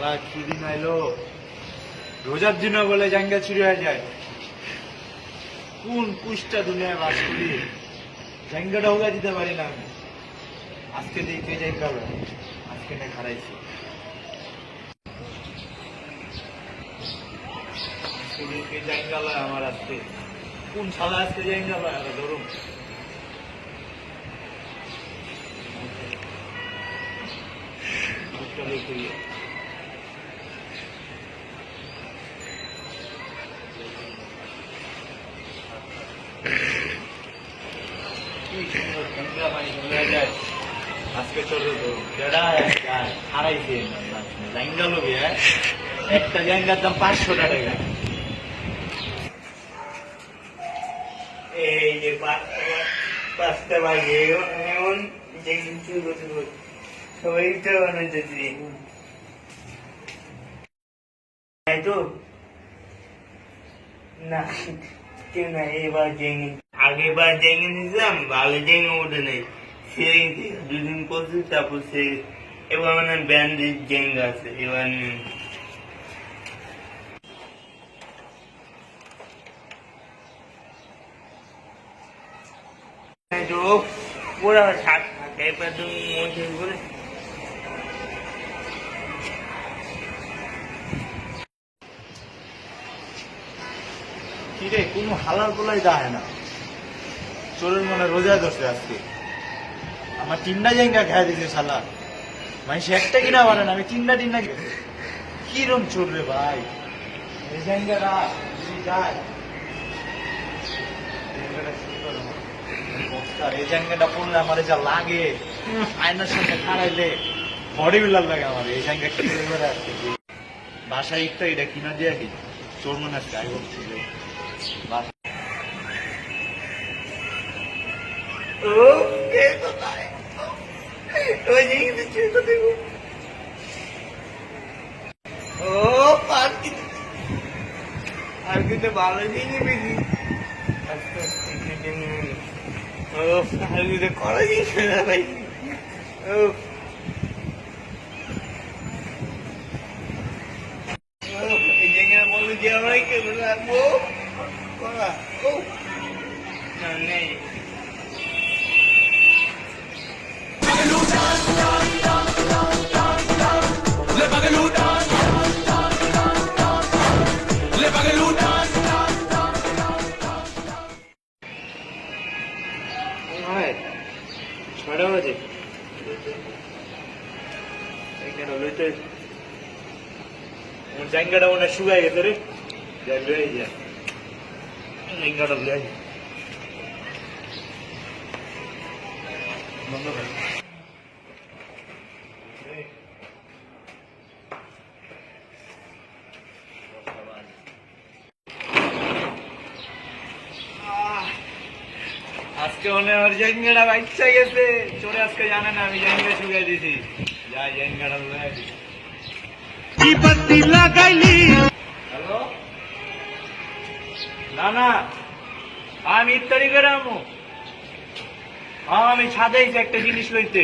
কি দিন আইলো রোজার দিনও বলে জাঙ্গা চুরি হয়ে যায় কোন কুষ্টা দুনিয়ায় বাস করি জাঙ্গাটা উগা দিতে পারি না আমি আজকে দিয়ে কে হবে? আজকে না খারাইছি কে আমার আজকে কোন শালা আজকে জাঙ্গা ধরুন করিয়ে কি সুন্দর গঙ্গা পানি চলে যায় আজকে চলো তো হারাইছে। জাঙ্গা লোকে একটা জাঙ্গার দাম পাঁচশো টাকা। এই যে পাঁচটা বাজে এমন যে কিছু সবাই তো তো? না, কেউ না এবার জেঙে আগেবার জেঙে নিলাম, ভালো জেঙে ওঠে নেই। সেই দুদিন করছি, তারপর সে এবার মানে ব্যান্ডেজ জেঙ্গা আছে, এবার কোনো হালাল পোলাই যায় না। চোরের মনে রোজা ধরছে আজকে। আমার তিনটা জায়গা খেয়ে দিছে শালা। মানে সে একটা কিনা পারে না, আমি তিনটা তিনটা কিরম চোর রে ভাই এই জায়গাটা যা লাগে। আয়নার বিল্ডার লাগে আমার এই আসছে বাসায় একটা এটা কিনা দিয়ে চোর মনে বলছি যে বাসা ও কে কোথায় ওই জিনিস ছিল দেখো ও পার কিন্তু আর কিন্তু ভালো জিনিস বেশি ও আর কিন্তু করা জিনিস না ভাই ও বলো যে আমরা কেন রাখব করা ও না নেই ছটা বাজে। এখানে লইতে? ওর জায়গাটা মনে হয় শুকাই গেছে রে। যাই, লয়ে যা। জায়গাটা লয়ে যা বন্ধ কর আহ আজকে ওর জাঙ্গাটা বাচ্চা গেছে চোরে আজকে জানে না আমি জাঙ্গা শুকাই দিছি। যা জাঙ্গাটা লয়ে দিছি। হ্যালো? না না আমি ইত্যাদি করে আমু। হ্যাঁ আমি ছাদেইছি একটা জিনিস লইতে।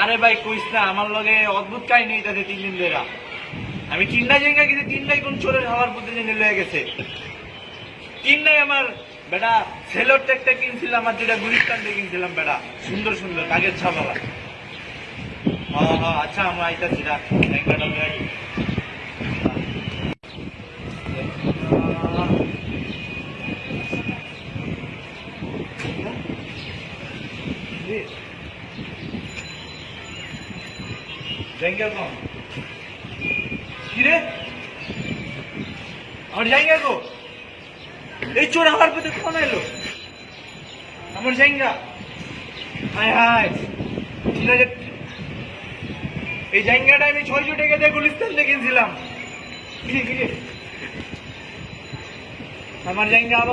আরে ভাই কইস না আমার লগে অদ্ভুত কাহিনী তাতে তিন দিন ধরে। আমি তিনটা জায়গা গেছি তিনটাই কোন চোরের হওয়ার প্রতি জেনে লয়ে গেছে। তিনটাই আমার বেটা, সেলোর একটা কিনছিলাম আর যেটা গুলিস্তান থেকে কিনছিলাম, বেটা। সুন্দর সুন্দর, কাগের ছাপালা হ্যাঁ হ্যাঁ আচ্ছা আমরা আইতাছি, রাখ। জায়গা কম। কিরে আমার জায়গা গো এই চোর আমার প্রতি ফোন এলো? আমার জায়গা হায় হায়। এই জায়গাটা আমি ছয়শো টাকা দিয়ে গুলিস্তান দেখেছিলাম আমার জায়গা আবার